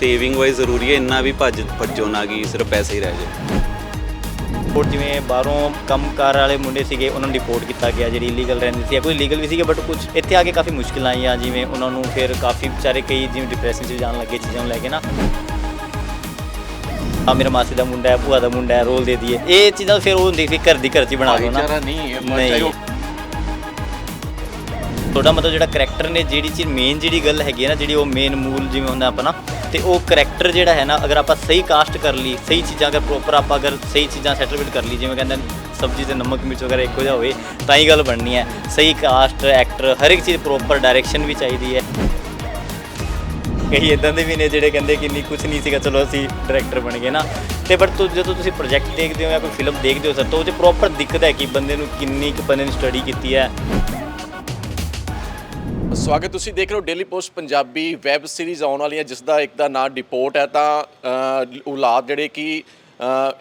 Saving wise ਜ਼ਰੂਰੀ ਹੈ ਇੰਨਾ ਵੀ ਭੱਜ ਭੱਜੋ ਨਾ ਕਿ ਸਿਰਫ ਪੈਸੇ ਹੀ ਰਹਿ ਜਾਏ ਰਿਪੋਰਟ ਜਿਵੇਂ ਬਾਹਰੋਂ ਕੰਮਕਾਰ ਵਾਲੇ ਮੁੰਡੇ ਸੀਗੇ ਉਹਨਾਂ ਨੂੰ ਰਿਪੋਰਟ ਕੀਤਾ ਗਿਆ ਜਿਹੜੀ ਇਲੀਗਲ ਰਹਿੰਦੇ ਸੀ ਕੋਈ ਲੀਗਲ ਵੀ ਸੀਗੇ ਬਟ ਕੁਝ ਇੱਥੇ ਆ ਕੇ ਕਾਫੀ ਮੁਸ਼ਕਿਲਾਂ ਆਈਆਂ ਜਿਵੇਂ ਉਹਨਾਂ ਨੂੰ ਫਿਰ ਕਾਫੀ ਵਿਚਾਰੇ ਕਈ ਜਿਵੇਂ ਡਿਪਰੈਸ਼ਨ 'ਚ ਜਾਣ ਲੱਗੇ ਚੀਜ਼ਾਂ ਨੂੰ ਲੈ ਕੇ ਨਾ। ਆ ਮੇਰਾ ਮਾਸੀ ਦਾ ਮੁੰਡਾ ਹੈ ਭੂਆ ਦਾ ਮੁੰਡਾ ਹੈ ਰੋਲ ਦੇ ਦਈਏ। ਇਹ ਚੀਜ਼ਾਂ ਫਿਰ ਉਹ ਹੁੰਦੀ ਸੀ ਘਰ ਦੀ ਘਰ 'ਚ ਹੀ ਬਣਾ ਦੋ ਨਾ। ਭਾਈਚਾਰਾ ਨਹੀਂ ਹੈ, ਨਹੀਂ। ਚਾਹੇ ਉਹ- ਤੁਹਾਡਾ ਮਤਲਬ ਜਿਹੜਾ ਕਰੈਕਟਰ ਨੇ, ਜਿਹੜੀ ਚੀਜ਼ ਮੇਨ ਜਿਹੜੀ ਗੱਲ ਹੈਗੀ ਹੈ ਨਾ, ਜਿਹੜੀ ਉਹ ਮੇਨ ਮੂਲ ਜਿਵੇਂ ਹੁੰਦਾ ਆਪਣਾ ਤੇ ਉਹ ਕਰੈਕਟਰ ਜਿਹੜਾ ਹੈ ਨਾ, ਅਗਰ ਆਪਾਂ ਸਹੀ ਕਾਸਟ ਕਰ ਲਈ, ਸਹੀ ਚੀਜ਼ਾਂ ਅਗਰ ਪ੍ਰੋਪਰ ਆਪਾਂ ਅਗਰ ਸਹੀ ਚੀਜ਼ਾਂ ਸੈਟਲਮੈਂਟ ਕਰ ਲਈ, ਜਿਵੇਂ ਕਹਿੰਦੇ ਸਬਜ਼ੀ ਤੇ ਨਮਕ, ਮਿਰਚ ਵਗੈਰਾ ਇੱਕੋ ਜਿਹਾ ਹੋਵੇ, ਤਾਂ ਹੀ ਗੱਲ ਬਣਨੀ ਹੈ। ਸਹੀ ਕਾਸਟ ਐਕਟਰ ਹਰ ਇੱਕ ਚੀਜ਼ ਪ੍ਰੋਪਰ ਡਾਇਰੈਕਸ਼ਨ ਵੀ ਚਾਹੀਦੀ ਹੈ। ਕਈ ਇਦਾਂ ਦੇ ਵੀ ਨੇ ਜਿਹੜੇ ਕਹਿੰਦੇ ਕਿ ਨਹੀਂ ਕੁਝ ਨਹੀਂ ਸੀਗਾ, ਚਲੋ ਅਸੀਂ ਡਾਇਰੈਕਟਰ ਬਣ ਗਏ ਨਾ। ਤੇ ਬਟ ਤੁ, ਜਦੋਂ ਤੁਸੀਂ ਪ੍ਰੋਜੈਕਟ ਦੇਖਦੇ ਹੋ ਜਾਂ ਕੋਈ ਫਿਲਮ ਦੇਖਦੇ ਹੋ, ਸਰ, ਤਾਂ ਉਹ 'ਚ ਪ੍ਰੋਪਰ ਦਿਖਦਾ ਹੈ ਕਿ ਬੰਦੇ ਨੂੰ ਕਿੰਨੀ ਕੁ ਬੰਦੇ ਨੇ ਸਟੱਡੀ ਕੀਤੀ ਹੈ। ਸਵਾਗਤ ਤੁਸੀਂ ਦੇਖ ਰਹੇ ਹੋ daily post Punjabi web series ਆਉਣ ਵਾਲੀ ਹੈ ਜਿਸ ਦਾ ਇੱਕ ਦਾ ਨਾਮ ਡਿਪੋਰਟ ਹੈ। ਤਾਂ ਔਲਾਦ ਜਿਹੜੇ ਕਿ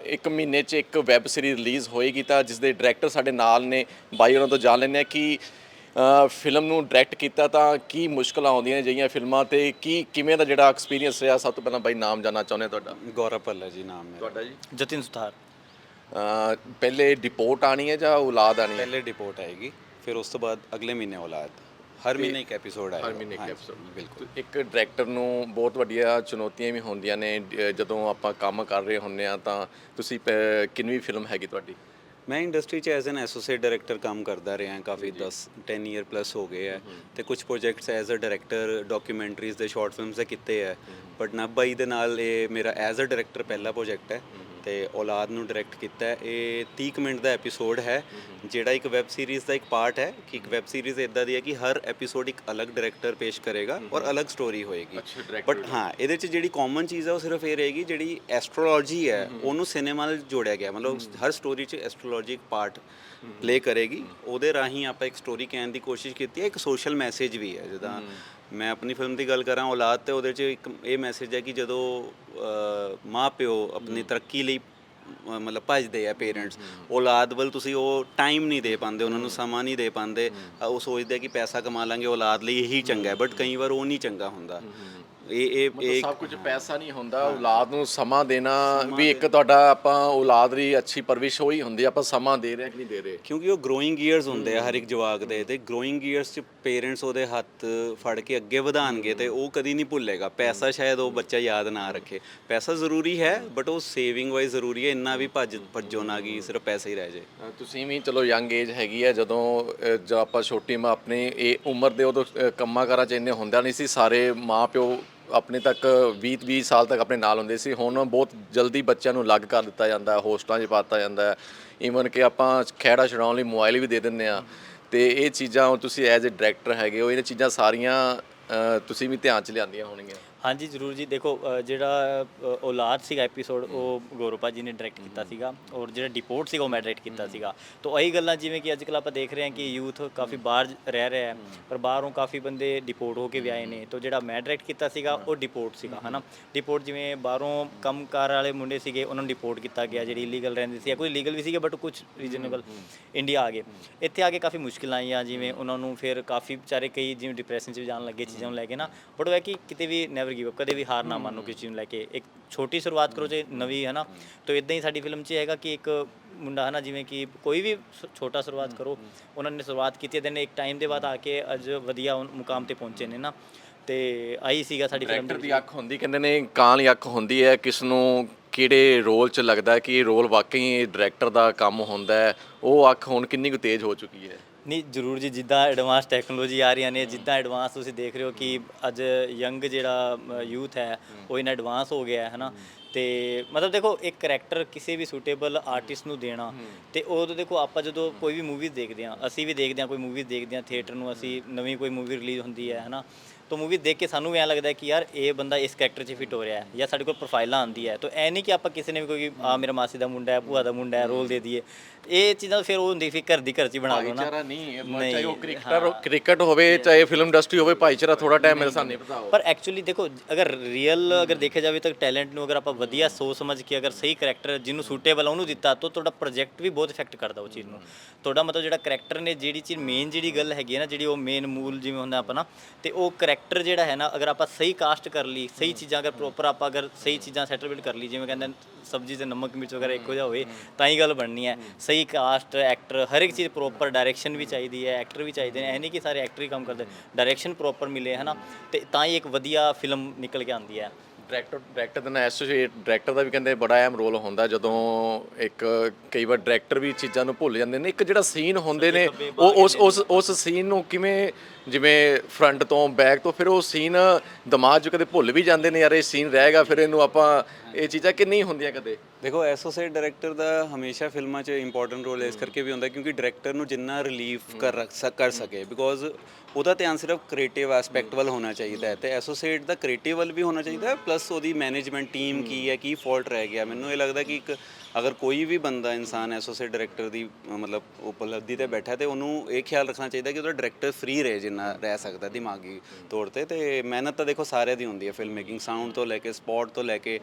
ਇੱਕ ਮਹੀਨੇ 'ਚ ਇੱਕ ਵੈਬ ਸੀਰੀਜ਼ ਰਿਲੀਜ਼ ਹੋਏਗੀ ਤਾਂ ਜਿਸ ਦੇ ਡਾਇਰੈਕਟਰ ਸਾਡੇ ਨਾਲ ਨੇ। ਬਾਈ ਉਹਨਾਂ ਤੋਂ ਜਾਣ ਲੈਂਦੇ ਹਾਂ ਕਿ ਫਿਲਮ ਨੂੰ ਡਾਇਰੈਕਟ ਕੀਤਾ ਤਾਂ ਕੀ ਮੁਸ਼ਕਲਾਂ ਆਉਂਦੀਆਂ ਨੇ ਫਿਲਮਾਂ ਤੇ ਕੀ ਕਿਵੇਂ ਦਾ ਜਿਹੜਾ ਐਕਸਪੀਰੀਅੰਸ ਰਿਹਾ? ਸਭ ਤੋਂ ਪਹਿਲਾਂ ਬਾਈ ਨਾਮ ਜਾਨਣਾ ਚਾਹੁੰਦੇ ਹਾਂ ਤੁਹਾਡਾ। ਗੌਰਵ ਭੱਲਾ ਜੀ ਨਾਮ ਹੈ ਤੁਹਾਡਾ ਜੀ? ਜਤਿਨ ਸੁਥਾਰ। ਅ, ਪਹਿਲੇ ਡਿਪੋਰਟ ਆਣੀ ਹੈ ਜਾਂ ਔਲਾਦ ਆਣੀ ਹੈ? ਪਹਿਲੇ ਰਿਪੋਰਟ ਆਏਗੀ ਫਿਰ ਉਸ ਤੋਂ ਬਾਅਦ ਅਗਲੇ ਮਹੀਨੇ ਔਲਾਦ। ਹਰ ਮਹੀਨੇ ਇੱਕ ਐਪੀਸੋਡ ਆਏਗਾ। ਹਰ ਮਹੀਨੇ ਇੱਕ ਐਪੀਸੋਡ ਬਿਲਕੁਲ। ਇੱਕ ਡਾਇਰੈਕਟਰ ਨੂੰ ਬਹੁਤ ਵੱਡੀਆਂ ਚੁਣੌਤੀਆਂ ਵੀ ਹੁੰਦੀਆਂ ਨੇ ਜਦੋਂ ਆਪਾਂ ਕੰਮ ਕਰ ਰਹੇ ਹੁੰਨੇ ਆ ਤਾਂ। ਤੁਸੀਂ ਪ- ਕਿੰਨਵੀਂ ਫਿਲਮ ਹੈਗੀ ਤੁਹਾਡੀ? ਮੈਂ ਇੰਡਸਟਰੀ 'ਚ ਐਜ਼ ਐਨ ਐਸੋਸੀਏਟ ਡਾਇਰੈਕਟਰ ਕੰਮ ਕਰਦਾ ਰਿਹਾ ਹਾਂ ਕਾਫੀ 10 10 ਇਅਰ ਪਲੱਸ ਹੋ ਗਏ ਹੈ ਤੇ ਕੁਝ projects as a director documentaries ਦੇ ਸ਼ਾਰਟ ਫਿਲਮਸ ਦੇ ਕੀਤੇ ਹੈ ਬਟ ਨਬਾਈ ਦੇ ਨਾਲ ਇਹ ਮੇਰਾ ਐਜ਼ ਅ ਡਾਇਰੈਕਟਰ ਪਹਿਲਾ ਪ੍ਰੋਜੈਕਟ ਹੈ। ਤੇ ਔਲਾਦ ਨੂੰ ਡਾਇਰੈਕਟ ਕੀਤਾ ਹੈ। ਇਹ 30 ਕੁ ਮਿੰਟ ਦਾ ਐਪੀਸੋਡ ਹੈ ਜਿਹੜਾ ਇੱਕ ਵੈਬ ਸੀਰੀਜ਼ ਦਾ ਇੱਕ ਪਾਰਟ ਹੈ ਕਿ ਇੱਕ ਵੈਬ ਸੀਰੀਜ਼ ਇਦਾਂ ਦੀ ਹੈ ਕਿ ਹਰ ਐਪੀਸੋਡ ਇੱਕ ਅਲੱਗ ਡਾਇਰੈਕਟਰ ਪੇਸ਼ ਕਰੇਗਾ ਔਰ ਅਲੱਗ ਸਟੋਰੀ ਹੋਏਗੀ। ਅੱਛਾ, ਬਟ ਹਾਂ ਇਹਦੇ 'ਚ ਜਿਹੜੀ ਕਾਮਨ ਚੀਜ਼ ਹੈ ਉਹ ਸਿਰਫ ਇਹ ਰਹੇਗੀ ਜਿਹੜੀ ਐਸਟ੍ਰੋਲੋਜੀ ਹੈ ਉਹਨੂੰ ਸਿਨੇਮਾ ਨਾਲ ਜੋੜਿਆ ਗਿਆ। ਮਤਲਬ ਹਰ ਸਟੋਰੀ 'ਚ ਐਸਟ੍ਰੋਲੋਜੀ ਇੱਕ ਪਾਰਟ ਪਲੇ ਕਰੇਗੀ। ਉਹਦੇ ਰਾਹੀਂ ਆਪਾਂ ਇੱਕ ਸਟੋਰੀ ਕਹਿਣ ਦੀ ਕੋਸ਼ਿਸ਼ ਕੀਤੀ ਹੈ ਇੱਕ ਸੋਸ਼ਲ ਮੈਸੇਜ ਵੀ ਹੈ। ਜਿੱਦਾਂ ਮੈਂ ਆਪਣੀ ਫਿਲਮ ਦੀ ਗੱਲ ਕਰਾਂ ਔਲਾਦ ਤੇ ਉਹਦੇ 'ਚ ਇੱਕ ਇਹ ਮੈਸੇਜ ਹੈ ਕਿ ਜਦੋਂ ਮਾਂ ਪਿਓ ਆਪਣੀ ਤਰੱਕੀ ਲਈ ਮਤਲਬ ਭੱਜਦੇ ਆ ਪੇਰੈਂਟਸ। ਔਲਾਦ ਵੱਲ ਤੁਸੀਂ ਉਹ ਟਾਈਮ ਨਹੀਂ ਦੇ ਪਾਉਂਦੇ ਉਹਨਾਂ ਨੂੰ ਸਮਾਂ ਨਹੀਂ ਦੇ ਪਾਉਂਦੇ। ਉਹ ਸੋਚਦੇ ਆ ਕਿ ਪੈਸਾ ਕਮਾ ਲਾਂਗੇ ਔਲਾਦ ਲਈ ਇਹੀ ਚੰਗਾ ਹੈ ਬਟ ਕਈ ਵਾਰ ਉਹ ਨਹੀਂ ਚੰਗਾ ਹੁੰਦਾ। ਇਹ ਇਹ ਸਭ ਕੁਝ ਪੈਸਾ ਨਹੀਂ ਹੁੰਦਾ ਔਲਾਦ ਨੂੰ ਸਮਾਂ ਦੇਣਾ ਵੀ ਇੱਕ ਤੁਹਾਡਾ ਆਪਾਂ ਔਲਾਦ ਦੀ ਅੱਛੀ ਪਰਵਿਸ਼ ਹੋਈ ਹੁੰਦੀ ਆਪਾਂ ਸਮਾਂ ਦੇ ਰਹੇ ਕਿ ਨਹੀਂ ਦੇ ਰਹੇ? ਕਿਉਂਕਿ ਉਹ ਗਰੋਇੰਗ ਇਅਰਸ ਹੁੰਦੇ ਆ ਹਰ ਇੱਕ ਜਵਾਕ ਦੇ ਤੇ ਗਰੋਇੰਗ ਇਅਰਸ ਚ ਪੇਰੈਂਟਸ ਉਹਦੇ ਹੱਥ ਫੜ ਕੇ ਅੱਗੇ ਵਧਾਣਗੇ ਤੇ ਉਹ ਕਦੀ ਨਹੀਂ ਭੁੱਲੇਗਾ। ਪੈਸਾ ਸ਼ਾਇਦ ਉਹ ਬੱਚਾ ਯਾਦ ਨਾ ਰੱਖੇ। ਪੈਸਾ ਜ਼ਰੂਰੀ ਹੈ ਬਟ ਉਹ ਸੇਵਿੰਗ ਵਾਈਜ਼ ਜ਼ਰੂਰੀ ਹੈ ਇੰਨਾ ਵੀ ਭੱਜ ਭੱਜੋ ਨਾ ਕਿ ਸਿਰਫ ਪੈਸੇ ਹੀ ਰਹਿ ਜਾਏ। ਅ, ਤੁਸੀਂ ਵੀ ਚਲੋ ਯੰਗ ਏਜ ਹੈਗੀ ਹੈ ਜਦੋਂ ਅ, ਜਦ ਆਪਾਂ ਛੋਟੀ ਉਮਰ ਆਪਣੀ ਇਹ ਉਮਰ ਦੇ ਉਦੋਂ ਅ, ਕੰਮਾਂ ਕਾਰਾਂ ਚ ਇੰਨੇ ਹੁੰਦਾ ਨਹੀਂ ਸੀ ਸਾਰੇ ਮਾਂ ਪਿਓ ਆਪਣੇ ਤੱਕ 20 20 ਸਾਲ ਤੱਕ ਆਪਣੇ ਨਾਲ ਹੁੰਦੇ ਸੀ ਹੁਣ ਬਹੁਤ ਜਲਦੀ ਬੱਚਿਆਂ ਨੂੰ ਅਲੱਗ ਕਰ ਦਿੱਤਾ ਜਾਂਦਾ ਹੈ ਹੋਸਟਲਾਂ 'ਚ ਪਾਤਾ ਜਾਂਦਾ ਹੈ ਈਵਨ ਕਿ ਆਪਾਂ ਖਹਿੜਾ ਛਡਾਉਣ ਲਈ ਮੋਬਾਈਲ ਵੀ ਦੇ ਦਿੰਦੇ ਆ ਤੇ ਇਹ ਚੀਜ਼ਾਂ ਤੁਸੀਂ ਐਜ਼ ਅ ਡਾਇਰੈਕਟਰ ਹੈਗੇ ਹੋ ਇਹ ਚੀਜ਼ਾਂ ਸਾਰੀਆਂ ਅ, ਤੁਸੀਂ ਵੀ ਧਿਆਨ 'ਚ ਲਿਆਂਦੀਆਂ ਹੋਣਗੀਆਂ। ਹਾਂਜੀ ਜ਼ਰੂਰ ਜੀ। ਦੇਖੋ ਅ, ਜਿਹੜਾ ਅ, ਔਲਾਦ ਸੀਗਾ ਐਪੀਸੋਡ ਉਹ ਗੌਰਵਪਾ ਜੀ ਨੇ ਡਾਇਰੈਕਟ ਕੀਤਾ ਸੀਗਾ ਔਰ ਜਿਹੜਾ ਡਿਪੋਰਟ ਸੀਗਾ ਉਹ ਮੈਂ ਡਾਇਰੈਕਟ ਕੀਤਾ ਸੀਗਾ। ਤਾਂ ਇਹੀ ਗੱਲਾਂ ਜਿਵੇਂ ਕਿ ਅੱਜਕੱਲ ਆਪਾਂ ਦੇਖ ਰਹੇ ਹਾਂ ਕਿ ਯੂਥ ਕਾਫੀ ਬਾਹਰ ਰਹਿ ਰਿਹਾ ਹੈ ਪਰ ਬਾਹਰੋਂ ਕਾਫੀ ਬੰਦੇ ਡਿਪੋਰਟ ਹੋ ਕੇ ਵੀ ਆਏ ਨੇ। ਤਾਂ ਜਿਹੜਾ ਮੈਂ ਡਾਇਰੈਕਟ ਕੀਤਾ ਸੀਗਾ ਉਹ ਡਿਪੋਰਟ ਸੀਗਾ ਹਨਾ? ਡਿਪੋਰਟ ਜਿਵੇਂ ਬਾਹਰੋਂ ਕੰਮਕਾਰ ਵਾਲੇ ਮੁੰਡੇ ਸੀਗੇ ਉਹਨਾਂ ਨੂੰ ਡਿਪੋਰਟ ਕੀਤਾ ਗਿਆ ਜਿਹੜੀ ਇਲੀਗਲ ਰਹਿੰਦੇ ਸੀ। ਜਾਂ ਕੋਈ ਲੀਗਲ ਵੀ ਸੀਗੇ ਬਟ ਕੁਝ ਰੀਜਨੇਬਲ ਇੰਡੀਆ ਆ ਗਏ। ਇੱਥੇ ਆ ਕੇ ਕਾਫੀ ਮੁਸ਼ਕਿਲਾਂ ਆਈਆਂ ਜਿਵੇਂ ਉਹਨਾਂ ਨੂੰ ਫਿਰ ਕਾਫੀ ਵਿਚਾਰੇ ਕਈ ਜਿਵੇਂ ਡਿਪਰੈਸ਼ਨ 'ਚ ਵੀ ਜਾਣ ਲੱਗੇ ਚੀਜ਼ਾਂ ਨੂੰ ਲੈ ਕੇ ਨਾ। ਬਟ ਉਹ ਹੈ ਕਿ ਕਿਤੇ ਵੀ ਨੈਵਰ ਗਿਵ ਅਪ ਕਦੇ ਵੀ ਹਾਰ ਨਾ ਮੰਨੋ ਕਿਸੇ ਚੀਜ਼ ਨੂੰ ਲੈ ਕੇ। ਇੱਕ ਛੋਟੀ ਸ਼ੁਰੂਆਤ ਕਰੋ ਜੇ ਨਵੀਂ ਹੈ ਨਾ ਤਾਂ ਇਦਾਂ ਹੀ ਸਾਡੀ ਫਿਲਮ 'ਚ ਹੈਗਾ ਕਿ ਇੱਕ ਮੁੰਡਾ ਹੈ ਨਾ ਜਿਵੇਂ ਕਿ ਕੋਈ ਵੀ ਛੋਟਾ ਸ਼ੁਰੂਆਤ ਕਰੋ ਉਹਨਾਂ ਨੇ ਸ਼ੁਰੂਆਤ ਕੀਤੀ ਤੇ ਨੇ ਇੱਕ ਟਾਈਮ ਦੇ ਬਾਅਦ ਆ ਕੇ ਅੱਜ ਵਧੀਆ ਮੁਕਾਮ ਤੇ ਪਹੁੰਚੇ ਨੇ ਨਾ ਤੇ ਆਈ ਸੀਗਾ ਸਾਡੀ ਫਿਲਮ ਡਾਇਰੈਕਟਰ ਦੀ ਅੱਖ ਹੁੰਦੀ ਕਹਿੰਦੇ ਨੇ ਕਾਂ ਦੀ ਅੱਖ ਹੁੰਦੀ ਹੈ ਕਿਸ ਨੂੰ ਕਿਹੜੇ ਰੋਲ 'ਚ ਲੱਗਦਾ ਕਿ ਇਹ ਰੋਲ ਵਾਕਈ ਡਾਇਰੈਕਟਰ ਦਾ ਕੰਮ ਹੁੰਦਾ ਹੈ ਉਹ ਅੱਖ ਹੁਣ ਕਿੰਨੀ ਕੁ ਤੇਜ਼ ਹੋ ਚੁੱਕੀ ਹੈ? ਨਹੀਂ, ਜ਼ਰੂਰ ਜੀ, ਜਿੱਦਾਂ ਐਡਵਾਂਸ ਟੈਕਨੋਲੋਜੀ ਆ ਰਹੀਆਂ ਨੇ, ਜਿੱਦਾਂ ਐਡਵਾਂਸ ਤੁਸੀਂ ਦੇਖ ਰਹੇ ਹੋ ਕਿ ਅੱਜ ਯੰਗ ਜਿਹੜਾ ਯੂਥ ਹੈ, ਉਹ ਇਨ ਐਡਵਾਂਸ ਹੋ ਗਿਆ ਹੈ, ਹਨਾ? ਤੇ ਮਤਲਬ ਦੇਖੋ, ਇੱਕ ਕਰੈਕਟਰ ਕਿਸੇ ਵੀ ਸੂਟੇਬਲ ਆਰਟਿਸਟ ਨੂੰ ਦੇਣਾ, ਤੇ ਉਦੋਂ ਦੇਖੋ, ਆਪਾਂ ਜਦੋਂ ਕੋਈ ਵੀ ਮੂਵੀਜ਼ ਦੇਖਦੇ ਹਾਂ, ਅਸੀਂ ਵੀ ਦੇਖਦੇ ਹਾਂ, ਕੋਈ ਮੂਵੀਜ਼ ਦੇਖਦੇ ਹਾਂ ਥੀਏਟਰ ਨੂੰ ਅਸੀਂ, ਨਵੀਂ ਕੋਈ ਮੂਵੀ ਰਿਲੀਜ਼ ਹੁੰਦੀ ਹੈ, ਹਨਾ? ਤਾਂ ਮੂਵੀ ਦੇਖ ਕੇ ਸਾਨੂੰ ਵੀ ਐਂ ਲੱਗਦਾ ਹੈ ਕਿ ਯਾਰ ਇਹ ਬੰਦਾ ਇਸ ਕੈਰੈਕਟਰ 'ਚ ਫਿੱਟ ਹੋ ਰਿਹਾ ਹੈ ਜਾਂ ਸਾਡੇ ਕੋਲ ਪ੍ਰੋਫਾਈਲਾਂ ਆਉਂਦੀ ਹੈ। ਤਾਂ ਐ ਨਹੀਂ ਕਿ ਆਪਾਂ ਕਿਸੇ ਨੇ ਵੀ ਕੋਈ ਆ ਮੇਰਾ ਮਾਸੀ ਦਾ ਮੁੰਡਾ ਹੈ ਭੂਆ ਦਾ ਮੁੰਡਾ ਹੈ ਰੋਲ ਦੇ ਦਈਏ। ਇਹ ਚੀਜ਼ਾਂ ਫਿਰ ਉਹ ਹੁੰਦੀ ਫਿਰ ਘਰ ਦੀ ਘਰ 'ਚ ਹੀ ਬਣਾ ਲਓ ਨਾ। ਭਾਈਚਾਰਾ ਨਹੀਂ ਹੈ, ਨਹੀਂ, ਚਾਹੇ ਉਹ ਕ੍ਰਿਕਟਰ ਕ੍ਰਿਕਟ ਹੋਵੇ ਚਾਹੇ ਫਿਲਮ ਇੰਡਸਟਰੀ ਹੋਵੇ ਭਾਈਚਾਰਾ ਥੋੜਾ ਟਾਈਮ ਮੇਰੇ ਸਾਹਮਣੇ ਬਤਾਓ ਪਰ ਐਕਚੁਅਲੀ ਦੇਖੋ ਅਗਰ ਰੀਅਲ ਅਗਰ ਦੇਖਿਆ ਜਾਵੇ ਤਾਂ ਟੈਲੈਂਟ ਨੂੰ ਅਗਰ ਆਪਾਂ ਵਧੀਆ ਸੋਚ ਸਮਝ ਕੇ ਅਗਰ ਸਹੀ ਕਰੈਕਟਰ ਜਿਹਨੂੰ ਸੂਟੇਬਲ ਉਹਨੂੰ ਦਿੱਤਾ ਤਾਂ ਤੁਹਾਡਾ ਪ੍ਰੋਜੈਕਟ ਵੀ ਬਹੁਤ ਇਫੈਕਟ ਕਰਦਾ ਉਹ ਚੀਜ਼ ਨੂੰ। ਤੁਹਾਡਾ ਮਤਲਬ ਜਿਹੜਾ ਕਰੈਕਟਰ ਨੇ ਜਿਹੜੀ ਚੀਜ਼ ਮੇਨ ਜਿਹੜੀ ਗੱਲ ਹੈਗੀ ਹੈ ਨਾ ਜਿਹੜੀ ਉਹ ਮੇਨ ਮੂਲ ਜਿਵੇਂ ਹੁੰਦਾ ਆਪਣਾ ਤੇ ਉਹ ਕਰੈਕਟਰ ਐਕਟਰ ਜਿਹੜਾ ਹੈ ਨਾ ਅਗਰ ਆਪਾਂ ਸਹੀ ਕਾਸਟ ਕਰ ਲਈ ਸਹੀ ਚੀਜ਼ਾਂ ਅਗਰ ਪ੍ਰੋਪਰ ਆਪਾਂ ਅਗਰ ਸਹੀ ਚੀਜ਼ਾਂ ਸੈਟਲਮੈਂਟ ਕਰ ਲਈ ਜਿਵੇਂ ਕਹਿੰਦੇ ਸਬਜ਼ੀ ਤੇ ਨਮਕ ਮਿਰਚ ਵਗੈਰਾ ਇੱਕੋ ਜਿਹਾ ਹੋਵੇ ਤਾਂ ਹੀ ਗੱਲ ਬਣਨੀ ਹੈ। ਸਹੀ ਕਾਸਟ ਐਕਟਰ ਹਰ ਇੱਕ ਚੀਜ਼ ਪ੍ਰੋਪਰ ਡਾਇਰੈਕਸ਼ਨ ਵੀ ਚਾਹੀਦੀ ਹੈ ਐਕਟਰ ਵੀ ਚਾਹੀਦੇ ਨੇ ਇਹ ਨਹੀਂ ਕਿ ਸਾਰੇ ਐਕਟਰ ਹੀ ਕੰਮ ਕਰਦੇ ਡਾਇਰੈਕਸ਼ਨ ਪ੍ਰੋਪਰ ਮਿਲੇ ਹੈ ਨਾ ਤੇ ਤਾਂ ਹੀ ਇੱਕ ਵਧੀਆ ਫਿਲਮ ਨਿਕਲ ਕੇ ਆਉਂਦੀ ਹੈ। ਡਾਇਰੈਕਟਰ ਡਾਇਰੈਕਟਰ ਦਾ ਐਸੋਸੀਏਟ ਡਾਇਰੈਕਟਰ ਦਾ ਵੀ ਕਹਿੰਦੇ ਬੜਾ ਅਹਿਮ ਰੋਲ ਹੁੰਦਾ ਜਦੋਂ ਇੱਕ ਕਈ ਵਾਰ ਡਾਇਰੈਕਟਰ ਵੀ ਚੀਜ਼ਾਂ ਨੂੰ ਭੁੱਲ ਜਾਂਦੇ ਨੇ। ਇੱਕ ਜਿਹੜਾ ਸੀਨ ਹੁੰਦੇ ਨੇ ਉਹ ਉਸ ਉਸ ਉਸ ਸੀਨ ਨੂੰ ਕਿਵੇਂ ਜਿਵੇਂ ਫਰੰਟ ਤੋਂ ਬੈਕ ਤੋਂ ਫਿਰ ਉਹ ਸੀਨ ਦਿਮਾਗ 'ਚ ਕਦੇ ਭੁੱਲ ਵੀ ਜਾਂਦੇ ਨੇ ਯਾਰ ਇਹ ਸੀਨ ਰਹੇਗਾ ਫਿਰ ਇਹਨੂੰ ਆਪਾਂ ਇਹ ਚੀਜ਼ਾਂ ਕਿ ਨਹੀਂ ਹੁੰਦੀਆਂ ਕਦੇ? ਦੇਖੋ ਐਸੋਸੀਏਟ ਡਾਇਰੈਕਟਰ ਦਾ ਹਮੇਸ਼ਾ ਫਿਲਮਾਂ 'ਚ ਇੰਪੋਰਟੈਂਟ ਰੋਲ ਇਸ ਕਰਕੇ ਵੀ ਹੁੰਦਾ ਕਿਉਂਕਿ ਡਾਇਰੈਕਟਰ ਨੂੰ ਜਿੰਨਾ ਰਿਲੀਫ ਕਰ ਰੱਖ ਸਕ- ਕਰ ਸਕੇ ਬਿਕੋਜ਼ ਉਹਦਾ ਧਿਆਨ ਸਿਰਫ ਕ੍ਰੀਏਟਿਵ ਐਸਪੈਕਟ ਵੱਲ ਹੋਣਾ ਚਾਹੀਦਾ ਹੈ ਤੇ ਐਸੋਸੀਏਟ ਦਾ ਕ੍ਰੀਏਟਿਵ ਵੱਲ ਵੀ ਹੋਣਾ ਚਾਹੀਦਾ ਹੈ ਪਲੱਸ ਉਹਦੀ ਮੈਨੇਜਮੈਂਟ ਟੀਮ ਕੀ ਹੈ ਕੀ ਫਾਲਟ ਰਹਿ ਗਿਆ। ਮੈਨੂੰ ਇਹ ਲੱਗਦਾ ਕਿ ਇੱਕ ਅਗਰ ਕੋਈ ਵੀ ਬੰਦਾ ਇਨਸਾਨ ਐਸੋਸੀਏਟ ਡਾਇਰੈਕਟਰ ਦੀ ਅ, ਮਤਲਬ ਉਪਲਬਧੀ ਤੇ ਬੈਠਾ ਤੇ ਉਹਨੂੰ ਇਹ ਖਿਆਲ ਰੱਖਣਾ ਚਾਹੀਦਾ ਕਿ ਉਹਦਾ ਡਾਇਰੈਕਟਰ ਫ੍ਰੀ ਰਹੇ ਜਿੰਨਾ ਰਹਿ ਸਕਦਾ ਦਿਮਾਗੀ ਤੌਰ ਤੇ ਤੇ ਮਿਹਨਤ ਤਾਂ ਦੇਖੋ ਸਾਰਿਆਂ ਦੀ ਹੁੰਦੀ ਹੈ ਫਿਲਮ ਮੇਕਿੰਗ ਸਾਊਂਡ ਤੋਂ ਲੈ ਕੇ ਸਪੌਟ ਤੋਂ ਲੈ ਕੇ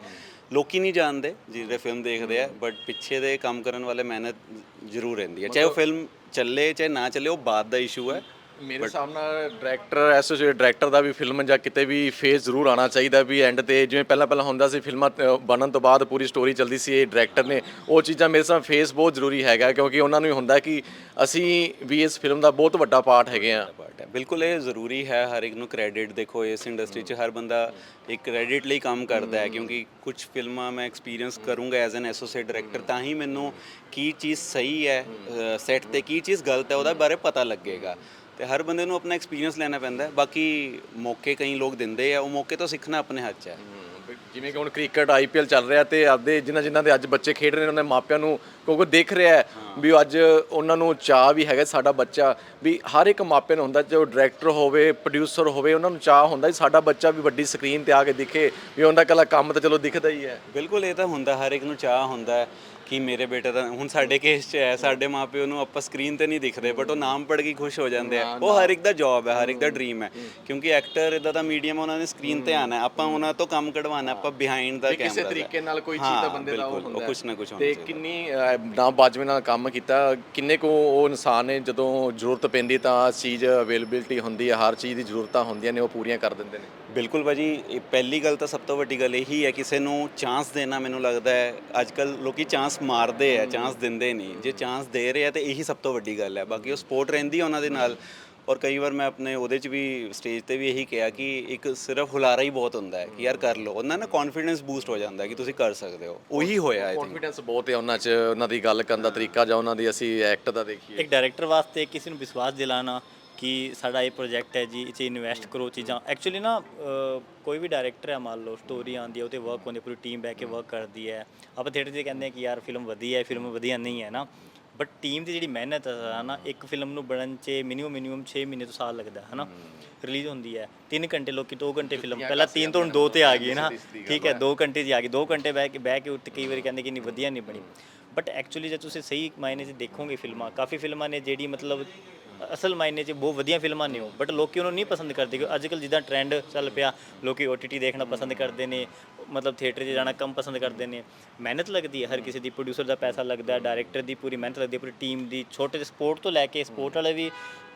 ਲੋਕੀ ਨਹੀਂ ਜਾਣਦੇ ਜਿਹੜੇ ਫਿਲਮ ਦੇਖਦੇ ਆ ਬਟ ਪਿੱਛੇ ਦੇ ਕੰਮ ਕਰਨ ਵਾਲੇ ਮਿਹਨਤ ਜ਼ਰੂਰ ਰਹਿੰਦੀ ਹੈ। ਚਾਹੇ ਉਹ ਫਿਲਮ ਚੱਲੇ ਚਾਹੇ ਨਾ ਚੱਲੇ ਉਹ ਬਾਅਦ ਦਾ ਇਸ਼ੂ ਹੈ। ਮੇਰੇ ਸਾਹਮਣੇ ਡਾਇਰੈਕਟਰ ਐਸੋਸੀਏਟ ਡਾਇਰੈਕਟਰ ਦਾ ਵੀ ਫਿਲਮ ਜਾਂ ਕਿਤੇ ਵੀ ਫੇਸ ਜ਼ਰੂਰ ਆਣਾ ਚਾਹੀਦਾ ਵੀ ਐਂਡ ਤੇ ਜਿਵੇਂ ਪਹਿਲਾਂ ਪਹਿਲਾਂ ਹੁੰਦਾ ਸੀ ਫਿਲਮਾਂ ਬਣਨ ਤੋਂ ਬਾਅਦ ਪੂਰੀ ਸਟੋਰੀ ਚੱਲਦੀ ਸੀ ਇਹ ਡਾਇਰੈਕਟਰ ਨੇ। ਉਹ ਚੀਜ਼ਾਂ ਮੇਰੇ ਸਾਹਮਣੇ ਫੇਸ ਬਹੁਤ ਜ਼ਰੂਰੀ ਹੈਗਾ ਕਿਉਂਕਿ ਉਹਨਾਂ ਨੂੰ ਵੀ ਹੁੰਦਾ ਕਿ ਅਸੀਂ ਵੀ ਇਸ ਫਿਲਮ ਦਾ ਬਹੁਤ ਵੱਡਾ ਪਾਰਟ ਹੈਗੇ ਆ ਹੈ। ਬਿਲਕੁਲ ਇਹ ਜ਼ਰੂਰੀ ਹੈ ਹਰ ਇੱਕ ਨੂੰ ਕ੍ਰੈਡਿਟ ਦੇਖੋ ਇਸ ਇੰਡਸਟਰੀ 'ਚ ਹਰ ਬੰਦਾ ਇੱਕ ਕ੍ਰੈਡਿਟ ਲਈ ਕੰਮ ਕਰਦਾ ਹੈ ਕਿਉਂਕਿ ਕੁਝ ਫਿਲਮਾਂ ਮੈਂ ਐਕਸਪੀਰੀਅੰਸ ਕਰੂੰਗਾ ਐਜ਼ ਐਨ ਐਸੋਸੀਏਟ ਡਾਇਰੈਕਟਰ ਤਾਂ ਹੀ ਮੈਨੂੰ ਕੀ ਚੀਜ਼ ਸਹੀ ਹੈ ਸੈੱਟ ਤੇ ਕੀ ਚੀਜ਼ ਗਲਤ ਹੈ ਉਹਦਾ ਬਾਰੇ ਪਤਾ ਲੱਗੇਗਾ। ਤੇ ਹਰ ਬੰਦੇ ਨੂੰ ਆਪਣਾ ਐਕਸਪੀਰੀਅੰਸ ਲੈਣਾ ਪੈਂਦਾ ਹੈ। ਬਾਕੀ ਮੌਕੇ ਕਈ ਲੋਕ ਦਿੰਦੇ ਆ ਉਹ ਮੌਕੇ ਤੋਂ ਸਿੱਖਣਾ ਆਪਣੇ ਹੱਥ 'ਚ ਹੈ। ਜਿਵੇਂ ਕਿ ਹੁਣ ਕ੍ਰਿਕਟ ਆਈਪੀਐਲ ਚੱਲ ਰਿਹਾ ਤੇ ਆਪਦੇ ਜਿਨ੍ਹਾਂ ਜਿਨ੍ਹਾਂ ਦੇ ਅੱਜ ਬੱਚੇ ਖੇਡ ਰਹੇ ਨੇ ਉਹਨਾਂ ਦੇ ਮਾਪਿਆਂ ਨੂੰ ਕਿਉਂਕਿ ਦੇਖ ਰਿਹਾ ਹੈ ਵੀ ਉਹ ਅੱਜ ਉਹਨਾਂ ਨੂੰ ਚਾਹ ਵੀ ਹੈਗਾ ਸਾਡਾ ਬੱਚਾ ਵੀ ਹਰ ਇੱਕ ਮਾਪੇ ਨੂੰ ਹੁੰਦਾ ਜੋ ਡਾਇਰੈਕਟਰ ਹੋਵੇ ਪ੍ਰੋਡਿਊਸਰ ਹੋਵੇ ਉਹਨਾਂ ਨੂੰ ਚਾਹ ਹੁੰਦਾ ਵੀ ਸਾਡਾ ਬੱਚਾ ਵੀ ਵੱਡੀ ਸਕਰੀਨ ਤੇ ਆ ਕੇ ਦਿਖੇ ਵੀ ਉਹਦਾ ਕੱਲਾ ਕੰਮ ਤਾਂ ਚਲੋ ਦਿਖਦਾ ਹੀ ਹੈ। ਬਿਲਕੁਲ ਇਹ ਤਾਂ ਹੁੰਦਾ ਹਰ ਇੱਕ ਨੂੰ ਚਾਹ ਹੁੰਦਾ ਹੈ। ਕਿ ਮੇਰੇ ਬੇਟੇ ਦਾ ਹੁਣ ਸਾਡੇ ਕੇਸ 'ਚ ਹੈ ਸਾਡੇ ਮਾਪਿਓ ਨੂੰ ਆਪਾਂ ਸਕਰੀਨ ਤੇ ਨਹੀਂ ਦਿਖਦੇ ਬਟ ਉਹ ਨਾਮ ਪੜ੍ਹ ਕੇ ਖੁਸ਼ ਹੋ ਜਾਂਦੇ ਆ। ਉਹ ਹਰ ਇੱਕ ਦਾ ਜੌਬ ਹੈ ਹਰ ਇੱਕ ਦਾ ਡ੍ਰੀਮ ਹੈ। ਕਿਉਂਕਿ ਐਕਟਰ ਇਦਾਂ ਦਾ ਮੀਡੀਅਮ ਉਹਨਾਂ ਨੇ ਸਕਰੀਨ ਤੇ ਆਣਾ ਆਪਾਂ ਉਹਨਾਂ ਤੋਂ ਕੰਮ ਕਢਵਾਉਣਾ ਆਪਾਂ ਬਿਹਾਈਂਡ ਦਾ ਕੈਮਰਾ ਕਿਸੇ ਤਰੀਕੇ ਨਾਲ ਕੋਈ ਚੀਜ਼ ਤਾਂ ਬੰਦੇ ਦਾ ਉਹ ਹੁੰਦਾ ਕੁਛ ਨਾ ਕੁਛ ਹੋਣਾ ਤੇ ਕਿੰਨੀ ਨਾ ਬਾਜਵੇ ਨਾਲ ਕੰਮ ਕੀਤਾ ਕਿੰਨੇ ਕੋ ਉਹ ਇਨਸਾਨ ਨੇ ਜਦੋਂ ਜ਼ਰੂਰਤ ਪੈਂਦੀ ਤਾਂ ਚੀਜ਼ ਅਵੇਲੇਬਿਲਟੀ ਹੁੰਦੀ ਹੈ ਹਰ ਚੀਜ਼ ਦੀ ਜ਼ਰੂਰਤਾਂ ਹੁੰਦੀਆਂ ਨੇ ਉਹ ਪੂਰੀਆਂ ਕਰ ਦਿੰਦੇ ਨੇ? ਬਿਲਕੁਲ ਭਾਜੀ ਇਹ ਪਹਿਲੀ ਗੱਲ ਤਾਂ ਸਭ ਤੋਂ ਵੱਡੀ ਗੱਲ ਇਹੀ ਹੈ ਕਿਸੇ ਨੂੰ ਚਾਂਸ ਦੇਣਾ ਮੈਨੂੰ ਲੱਗਦਾ ਹੈ। ਅੱਜ ਕੱਲ ਲੋਕੀ ਚਾਂਸ ਮਾਰਦੇ ਆ ਚਾਂਸ ਦਿੰਦੇ ਨਹੀਂ। ਜੇ ਚਾਂਸ ਦੇ ਰਹੇ ਆ ਤੇ ਇਹੀ ਸਭ ਤੋਂ ਵੱਡੀ ਗੱਲ ਹੈ। ਬਾਕੀ ਉਹ ਸਪੋਰਟ ਰਹਿੰਦੀ ਹੈ ਉਹਨਾਂ ਦੇ ਨਾਲ। ਔਰ ਕਈ ਵਾਰ ਮੈਂ ਆਪਣੇ ਉਹਦੇ 'ਚ ਵੀ ਸਟੇਜ ਤੇ ਵੀ ਇਹੀ ਕਿਹਾ ਕਿ ਇੱਕ ਸਿਰਫ ਹੁਲਾਰਾ ਹੀ ਬਹੁਤ ਹੁੰਦਾ ਹੈ ਕਿ ਯਾਰ ਕਰ ਲਓ। ਉਹਨਾਂ ਨਾਲ ਕੌਨਫੀਡੈਂਸ ਬੂਸਟ ਹੋ ਜਾਂਦਾ ਹੈ ਕਿ ਤੁਸੀਂ ਕਰ ਸਕਦੇ ਹੋ। ਉਹੀ ਹੋਇਆ ਆਈ ਥਿੰਕ ਕੌਨਫੀਡੈਂਸ ਬਹੁਤ ਹੈ ਉਹਨਾਂ 'ਚ ਉਹਨਾਂ ਦੀ ਗੱਲ ਕਰਨ ਦਾ ਤਰੀਕਾ ਜਾਂ ਉਹਨਾਂ ਦੀ ਅਸੀਂ ਐਕਟ ਦਾ ਦੇਖੀਏ। ਇੱਕ ਡਾਇਰੈਕਟਰ ਵਾਸਤੇ ਕਿਸੇ ਨੂੰ ਵਿਸ਼ਵਾਸ ਦਿਲਾਣਾ ਕਿ ਸਾਡਾ ਇਹ ਪ੍ਰੋਜੈਕਟ ਹੈ ਜੀ ਇਹ 'ਚ ਇਨਵੈਸਟ ਕਰੋ ਚੀਜ਼ਾਂ। ਐਕਚੁਅਲੀ ਨਾ ਅ, ਕੋਈ ਵੀ ਡਾਇਰੈਕਟਰ ਹੈ ਮੰਨ ਲਓ ਸਟੋਰੀ ਆਉਂਦੀ ਹੈ ਉਹ ਤੇ ਵਰਕ ਹੁੰਦੀ ਹੈ, ਪੂਰੀ ਟੀਮ ਬਹਿ ਕੇ ਵਰਕ ਕਰਦੀ ਹੈ। ਆਪਾਂ ਥੀਏਟਰ 'ਚ ਕਹਿੰਦੇ ਆ ਕਿ ਯਾਰ ਫਿਲਮ ਵਧੀਆ ਹੈ ਫਿਲਮ ਵਧੀਆ ਨਹੀਂ ਹੈ ਨਾ। ਬਟ ਟੀਮ ਦੀ ਜਿਹੜੀ ਮਿਹਨਤ ਹੈ ਨਾ ਇੱਕ ਫਿਲਮ ਨੂੰ ਬਣਨ 'ਚ ਮਿਨੀਮਮ ਮਿਨੀਮਮ 6 ਮਹੀਨੇ ਤੋਂ ਸਾਲ ਲੱਗਦਾ ਹੈ ਨਾ। ਰਿਲੀਜ਼ ਹੁੰਦੀ ਹੈ। 3 ਘੰਟੇ ਲੋਕੀ 2 ਘੰਟੇ ਫਿਲਮ ਪਹਿਲਾਂ 3 ਤੋਂ 2 ਤੇ ਆ ਗਈ ਨਾ। ਠੀਕ ਹੈ 2 ਘੰਟੇ ਦੀ ਆ ਗਈ 2 ਘੰਟੇ ਬਹਿ ਕੇ ਬਹਿ ਕੇ ਉੱਤੇ ਕਈ ਵਾਰੀ ਕਹਿੰਦੇ ਕਿ ਨਹੀਂ ਵਧੀਆ ਨਹੀਂ ਬਣੀ। ਬਟ ਐਕਚੁਅਲੀ ਜੇ ਤੁਸੀਂ ਸਹੀ ਮਾਇਨੇ 'ਚ ਦੇਖੋਗੇ ਫਿਲਮਾਂ ਕਾਫੀ ਫਿਲਮਾਂ ਨੇ ਜਿਹੜੀ ਮਤਲਬ ਅਸਲ ਮਾਇਨੇ 'ਚ ਬਹੁਤ ਵਧੀਆ ਫਿਲਮਾਂ ਨੇ ਉਹ ਬਟ ਲੋਕੀ ਉਹਨੂੰ ਨਹੀਂ ਪਸੰਦ ਕਰਦੇ ਕਿਉਂਕਿ ਅੱਜ ਕੱਲ ਜਿੱਦਾਂ ਟ੍ਰੈਂਡ ਚੱਲ ਪਿਆ, ਲੋਕੀ OTT ਦੇਖਣਾ ਪਸੰਦ ਕਰਦੇ ਨੇ, ਮਤਲਬ ਥੀਏਟਰ 'ਚ ਜਾਣਾ ਕਮ ਪਸੰਦ ਕਰਦੇ ਨੇ। ਮਿਹਨਤ ਲੱਗਦੀ ਹੈ ਹਰ ਕਿਸੇ ਦੀ ਪ੍ਰੋਡਿਊਸਰ ਦਾ ਪੈਸਾ ਲੱਗਦਾ ਡਾਇਰੈਕਟਰ ਦੀ ਪੂਰੀ ਮਿਹਨਤ ਲੱਗਦੀ ਹੈ, ਪੂਰੀ ਟੀਮ ਦੀ, ਛੋਟੇ ਜਿਹੇ ਸਪੋਰਟ ਤੋਂ ਲੈ ਕੇ ਸਪੋਰਟ ਵਾਲੇ ਵੀ,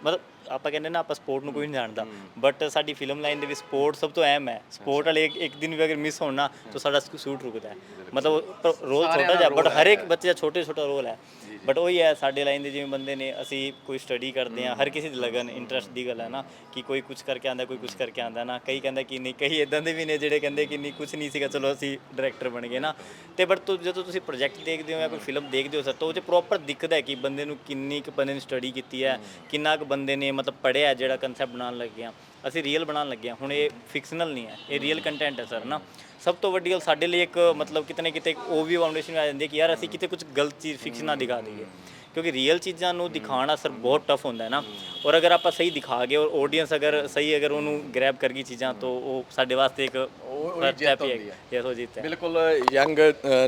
ਮਤਲਬ ਆਪਾਂ ਕਹਿੰਦੇ ਨਾ ਆਪਾਂ ਸਪੋਰਟ ਨੂੰ ਕੋਈ ਨਹੀਂ ਜਾਣਦਾ। ਬਟ ਸਾਡੀ ਫਿਲਮ ਲਾਈਨ ਦੇ ਵਿੱਚ ਸਪੋਰਟ ਸਭ ਤੋਂ ਅਹਿਮ ਹੈ। ਸਪੋਰਟ ਵਾਲੇ ਇੱਕ ਦਿਨ ਵੀ ਅਗਰ ਮਿਸ ਹੋਣਾ ਤਾਂ ਸਾਡਾ ਸ਼ੂਟ ਰੁਕਦਾ ਹੈ। ਮਤਲਬ ਰੋਲ ਛੋਟਾ ਜਿਹਾ ਬਟ ਹਰ ਇੱਕ ਬੱਚੇ ਦਾ ਛੋਟੇ ਛੋਟਾ ਰੋਲ ਹੈ। ਬਟ ਉਹੀ ਹੈ ਸਾਡੇ ਲਾਈਨ ਦੇ ਜਿਵੇਂ ਬੰਦੇ ਨੇ ਅਸੀਂ ਕੋਈ ਸਟੱਡੀ ਕਰਦੇ ਆ ਹਰ ਕਿਸੇ ਦੀ ਲਗਨ ਇੰਟਰਸਟ ਦੀ ਗੱਲ ਹੈ ਨਾ ਕਿ ਕੋਈ ਕੁਝ ਕਰਕੇ ਆਂਦਾ ਕੋਈ ਕੁਝ ਕਰਕੇ ਆਂਦਾ ਨਾ। ਕਈ ਕਹਿੰਦਾ ਕਿ ਨਹੀਂ ਕਈ ਇਦਾਂ ਦੇ ਵੀ ਨੇ ਜਿਹੜੇ ਕਹਿੰਦੇ ਕਿ ਨਹੀਂ ਕੁਝ ਨਹੀਂ ਸੀਗਾ ਚਲੋ ਅਸੀਂ ਡਾਇਰੈਕਟਰ ਬਣ ਗਏ ਨਾ। ਤੇ ਬਟ ਜਦੋਂ ਤੁਸੀਂ ਪ੍ਰੋਜੈਕਟ ਦੇਖਦੇ ਹੋ ਜਾਂ ਕੋਈ ਫਿਲਮ ਦੇਖਦੇ ਹੋ ਸਰ ਤਾਂ ਉਹ 'ਚ ਪ੍ਰੋਪਰ ਦਿਖਦਾ ਹੈ ਕਿ ਬੰਦੇ ਨੂੰ ਕਿੰਨੀ ਕੁ ਬੰਦੇ ਨੇ ਸਟੱਡੀ ਕੀਤੀ ਹੈ। ਕਿੰਨਾ ਕੁ ਬੰਦੇ ਨੇ ਮਤਲਬ ਪੜ੍ਹਿਆ ਜਿਹੜਾ ਕਨਸੈਪਟ ਬਣਾਉਣ ਲੱਗੇ ਆ ਅਸੀਂ ਰੀਅਲ ਬਣਾਉਣ ਲੱਗੇ ਆ ਹੁਣ ਇਹ ਫਿਕਸ਼ਨਲ ਨਹੀਂ ਹੈ। ਇਹ ਰੀਅਲ ਕੰਟੈਂਟ ਹੈ ਸਰ ਨਾ। ਸਭ ਤੋਂ ਵੱਡੀ ਗੱਲ ਸਾਡੇ ਲਈ ਇੱਕ ਮਤਲਬ ਕਿਤੇ ਨਾ ਕਿਤੇ ਉਹ ਵੀ ਫਾਊਂਡੇਸ਼ਨ ਆ ਜਾਂਦੀ ਹੈ ਕਿ ਯਾਰ ਅਸੀਂ ਕਿਤੇ ਕੁਝ ਗਲਤ ਚੀਜ਼ ਫਿਕਸ਼ਨ ਨਾ ਦਿਖਾ ਦਈਏ। ਕਿਉਂਕਿ ਰੀਅਲ ਚੀਜ਼ਾਂ ਨੂੰ ਦਿਖਾਉਣਾ ਸਰ ਬਹੁਤ ਟਫ ਹੁੰਦਾ ਹੈ ਨਾ। ਔਰ ਅਗਰ ਆਪਾਂ ਸਹੀ ਦਿਖਾ ਗਏ ਔਰ ਆਡੀਅנס ਅਗਰ ਸਹੀ ਅਗਰ ਉਹਨੂੰ ਗ੍ਰੈਬ ਕਰ ਗਈ ਚੀਜ਼ਾਂ ਤਾਂ ਉਹ ਸਾਡੇ ਵਾਸਤੇ ਇੱਕ ਉਹ ਜਿੱਤ ਹੁੰਦੀ ਹੈ। ਯੈਸ ਉਹ ਜਿੱਤ ਹੈ। ਬਿਲਕੁਲ ਯੰਗ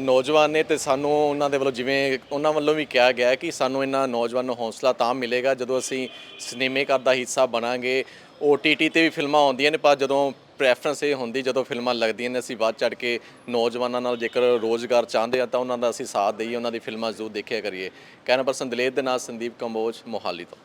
ਨੌਜਵਾਨ ਨੇ ਤੇ ਸਾਨੂੰ ਉਹਨਾਂ ਦੇ ਵੱਲੋਂ ਜਿਵੇਂ ਉਹਨਾਂ ਵੱਲੋਂ ਵੀ ਕਿਹਾ ਗਿਆ ਹੈ ਕਿ ਸਾਨੂੰ ਇਹਨਾਂ ਨੌਜਵਾਨ ਨੂੰ ਹੌਸਲਾ ਤਾਂ ਮਿਲੇਗਾ ਜਦੋਂ ਅਸੀਂ ਸਿਨੇਮੇਘਰ ਦਾ ਹਿੱਸਾ ਬਣਾਂਗੇ। OTT ਤੇ ਵੀ ਫਿਲਮਾਂ ਆਉਂਦੀਆਂ ਨੇ, ਪਰ ਜਦੋਂ ਪ੍ਰੈਫਰੈਂਸ ਇਹ ਹੁੰਦੀ, ਜਦੋਂ ਫਿਲਮਾਂ ਲੱਗਦੀਆਂ ਨੇ, ਅਸੀਂ ਵੱਧ ਚੜ ਕੇ ਨੌਜਵਾਨਾਂ ਨਾਲ ਜੇਕਰ ਰੋਜ਼ਗਾਰ ਚਾਹੁੰਦੇ ਆ, ਤਾਂ ਉਹਨਾਂ ਦਾ ਅਸੀਂ ਸਾਥ ਦਈਏ, ਉਹਨਾਂ ਦੀ ਫਿਲਮਾਂ ਜ਼ਰੂਰ ਦੇਖਿਆ ਕਰੀਏ। ਕੈਮਰਾ ਪਰਸਨ ਦਲੇਰ ਦੇ ਨਾਲ ਸੰਦੀਪ ਕੰਬੋਜ, ਮੋਹਾਲੀ ਤੋਂ।